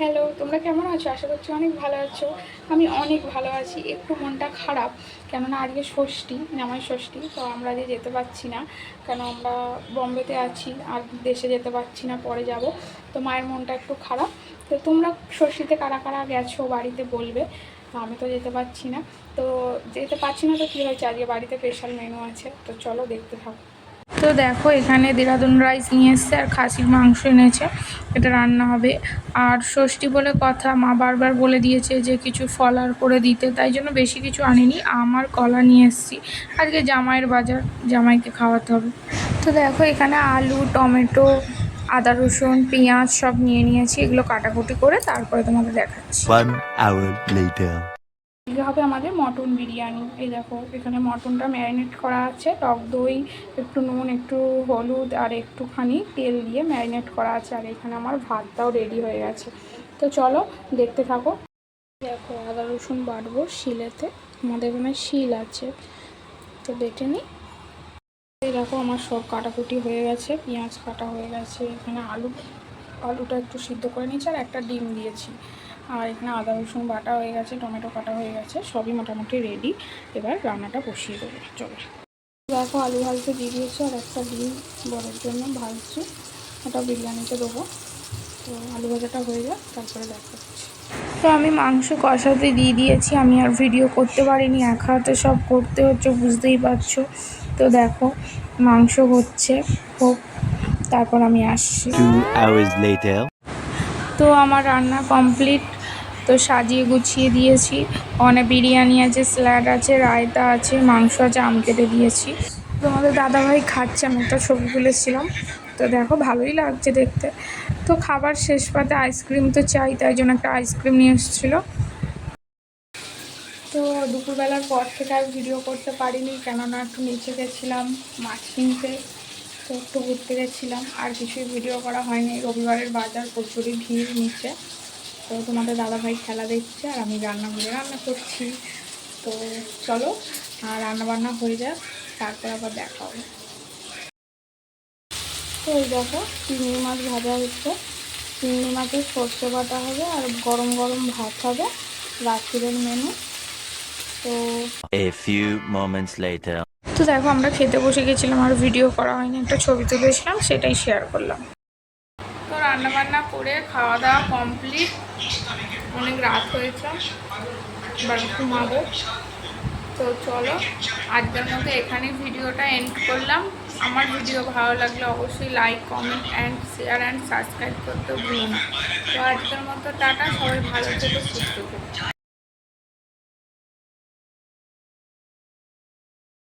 Hello, তোমরা কেমন আছো? আশা করছি অনেক ভালো আছো। আমি অনেক ভালো আছি। একটু মনটা খারাপ, কেননা আজকে ষষ্ঠী জামাই ষষ্ঠী, তো আমরা যে যেতে পারছি না। কেন আমরা বম্বেতে আছি, আর দেশে যেতে পারছি না, পরে যাব। তো মায়ের মনটা একটু খারাপ। তো তোমরা ষষ্ঠীতে কারা কারা গেছো, বাড়িতে বলবে। আমি তো যেতে পারছি না। তো যেতে পারছি না, তো কী হয়েছে? আজকে বাড়িতে স্পেশাল মেনু আছে। তো চলো দেখতে থাকো। তো দেখো, এখানে দেরাদুন রাইস নিয়ে এসছে আর খাসির মাংস এনেছে। এটা রান্না হবে। আর ষষ্ঠী বলে কথা, মা বারবার বলে দিয়েছে যে কিছু ফলার করে দিতে, তাই জন্য বেশি কিছু আনিনি। আমার কলা নিয়ে এসেছি। আজকে জামাইয়ের বাজার, জামাইকে খাওয়াতে হবে। তো দেখো, এখানে আলু, টমেটো, আদা রসুন, পেঁয়াজ সব নিয়ে নিয়েছি। এগুলো কাটাকুটি করে তারপরে তোমাকে দেখাচ্ছি। হবে আমাদের মটন বিরিয়ানি। এই দেখো, এখানে মটনটা ম্যারিনেট করা আছে। টক দই, একটু নুন, একটু হলুদ, আর একটুখানি তেল দিয়ে ম্যারিনেট করা আছে। আর এখানে আমার ভাতটাও রেডি হয়ে গেছে। তো চলো, দেখতে থাকো। দেখো, আদা, রসুন বাটবো শিলেতে। আমাদের এখানে শিল আছে। তো বেটে নিই এই দেখো, আমার সব কাটাকুটি হয়ে গেছে, পেঁয়াজ কাটা হয়ে গেছে। এখানে আলু, আলুটা একটু সিদ্ধ করে নিয়েছি আর একটা ডিম দিয়েছি। আর এখানে আদা রসুন বাটা হয়ে গেছে টমেটো কাটা হয়ে গেছে সবই মোটামুটি রেডি এবার রান্নাটা বসিয়ে দেবো চলো। দেখো আলু ভাজতে দিয়ে দিয়েছি আর একটা ডিম বড়ের জন্য ভাজছি। ওটা বিরিয়ানিতে দেবো। তো আলু ভাজাটা হয়ে যাক তারপরে দেখাচ্ছি। তো আমি মাংস কষাতে দিয়ে দিয়েছি আমি আর ভিডিও করতে পারিনি এক হাতে সব করতে হচ্ছে বুঝতেই পারছ। তো দেখো মাংস হচ্ছে হোক তারপর আমি আসছি. তো আমার রান্না কমপ্লিট তো সাজিয়ে গুছিয়ে দিয়েছি। অনেক বিরিয়ানি আছে, স্যালাড আছে, রায়তা আছে, মাংস আছে, আম কেটে দিয়েছি। তোমাদের দাদাভাই খাচ্ছে, আমি একটা ছবি তুলেছিলাম। তো দেখো, ভালোই লাগছে দেখতে। তো খাবার শেষ পাতে আইসক্রিম তো চাই, তাই জন্য একটা আইসক্রিম নিয়ে এসেছিল। তো দুপুরবেলার পর থেকে আর ভিডিও করতে পারিনি, কেননা একটু নিচে গেছিলাম, মাছ কিনতে। তো একটু ঘুরতে গেছিলাম, আর কিছুই ভিডিও করা হয়নি। রবিবারের বাজার প্রচুরই ভিড় নিচে। তো তোমাদের দাদাভাই খেলা দেখছে আর আমি রান্না করে রান্না করছি। তো চলো আর রান্না বান্না হয়ে যাক তারপর আবার দেখা হবে। তো এই দেখো চিংড়ি মাছ ভাজা হচ্ছে। চিংড়ি মাছের সর্ষে বাটা হবে আর গরম গরম ভাত হবে রাত্রিরের মেনু তো A few moments later. তো দেখো আমরা খেতে বসে গেছিলাম আর ভিডিও করা হয়নি একটা ছবি তুলেছিলাম সেটাই শেয়ার করলাম। রান্না বান্না করে খাওয়া দাওয়া কমপ্লিট অনেক রাত হয়েছে, এবার ঘুমাবো। তো চলো, আজকের মতো এখানে ভিডিওটা এন্ড করলাম। আমার ভিডিও ভালো লাগলে অবশ্যই like comment and share and subscribe করতে ভুলো না। তো আজকের মতো টাটা, সবাই ভালো থেকে, সুস্থ